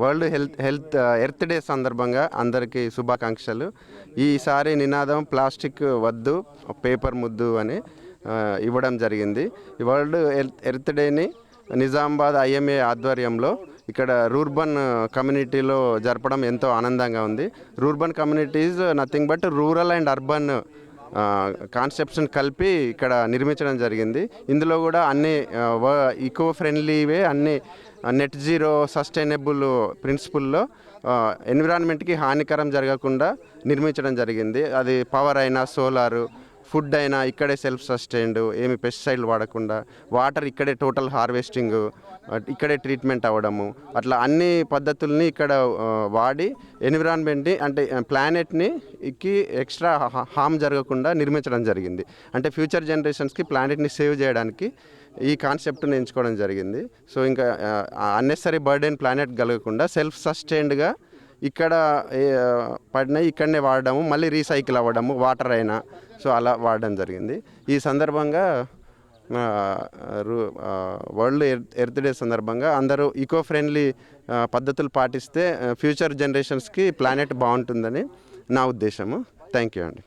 World health health earth day సందర్భంగా అందరికీ శుభాకాంక్షలు. ఈసారి నినాదం ప్లాస్టిక్ వద్దు పేపర్ ముద్దు అని ఇవ్వడం జరిగింది. ఈ వరల్డ్ హెల్త్ ఎర్త్ డేని నిజామాబాద్ ఐఎంఏ ఆధ్వర్యంలో ఇక్కడ రూర్బన్ కమ్యూనిటీలో జరపడం ఎంతో ఆనందంగా ఉంది. Rurban communities nothing but rural and urban కాన్సెప్ట్స్ని కలిపి ఇక్కడ నిర్మించడం జరిగింది. ఇందులో కూడా అన్ని ఈకో ఫ్రెండ్లీవే అన్ని నెట్ జీరో సస్టైనబుల్ ప్రిన్సిపుల్లో ఎన్విరాన్మెంట్కి హానికరం జరగకుండా నిర్మించడం జరిగింది. అది పవర్ అయినా సోలారు ఫుడ్ అయినా ఇక్కడే సెల్ఫ్ సస్టైన్డ్ ఏమి పెస్టిసైడ్లు వాడకుండా వాటర్ ఇక్కడే టోటల్ హార్వెస్టింగ్ ఇక్కడే ట్రీట్మెంట్ అవ్వడము. అట్లా అన్ని పద్ధతుల్ని ఇక్కడ వాడి ఎన్విరాన్మెంట్ని అంటే ప్లానెట్ని కి ఎక్స్ట్రా హామ్ జరగకుండా నిర్మించడం జరిగింది. అంటే ఫ్యూచర్ జనరేషన్స్కి ప్లానెట్ని సేవ్ చేయడానికి ఈ కాన్సెప్ట్ని ఎంచుకోవడం జరిగింది. సో ఇంకా అన్నెసరీ బర్డెన్ ప్లానెట్ కలగకుండా సెల్ఫ్ సస్టైన్డ్గా ఇక్కడ ఏ, పడినాయి ఇక్కడనే వాడడము మళ్ళీ రీసైకిల్ అవ్వడము వాటర్ అయినా. సో అలా వాడడం జరిగింది. ఈ సందర్భంగా వరల్డ్ ఎర్త్ ఎర్త్ డే సందర్భంగా అందరూ ఈకో ఫ్రెండ్లీ పద్ధతులు పాటిస్తే ఫ్యూచర్ జనరేషన్స్కి ప్లానెట్ బాగుంటుందని నా ఉద్దేశము. థ్యాంక్ యూ అండి.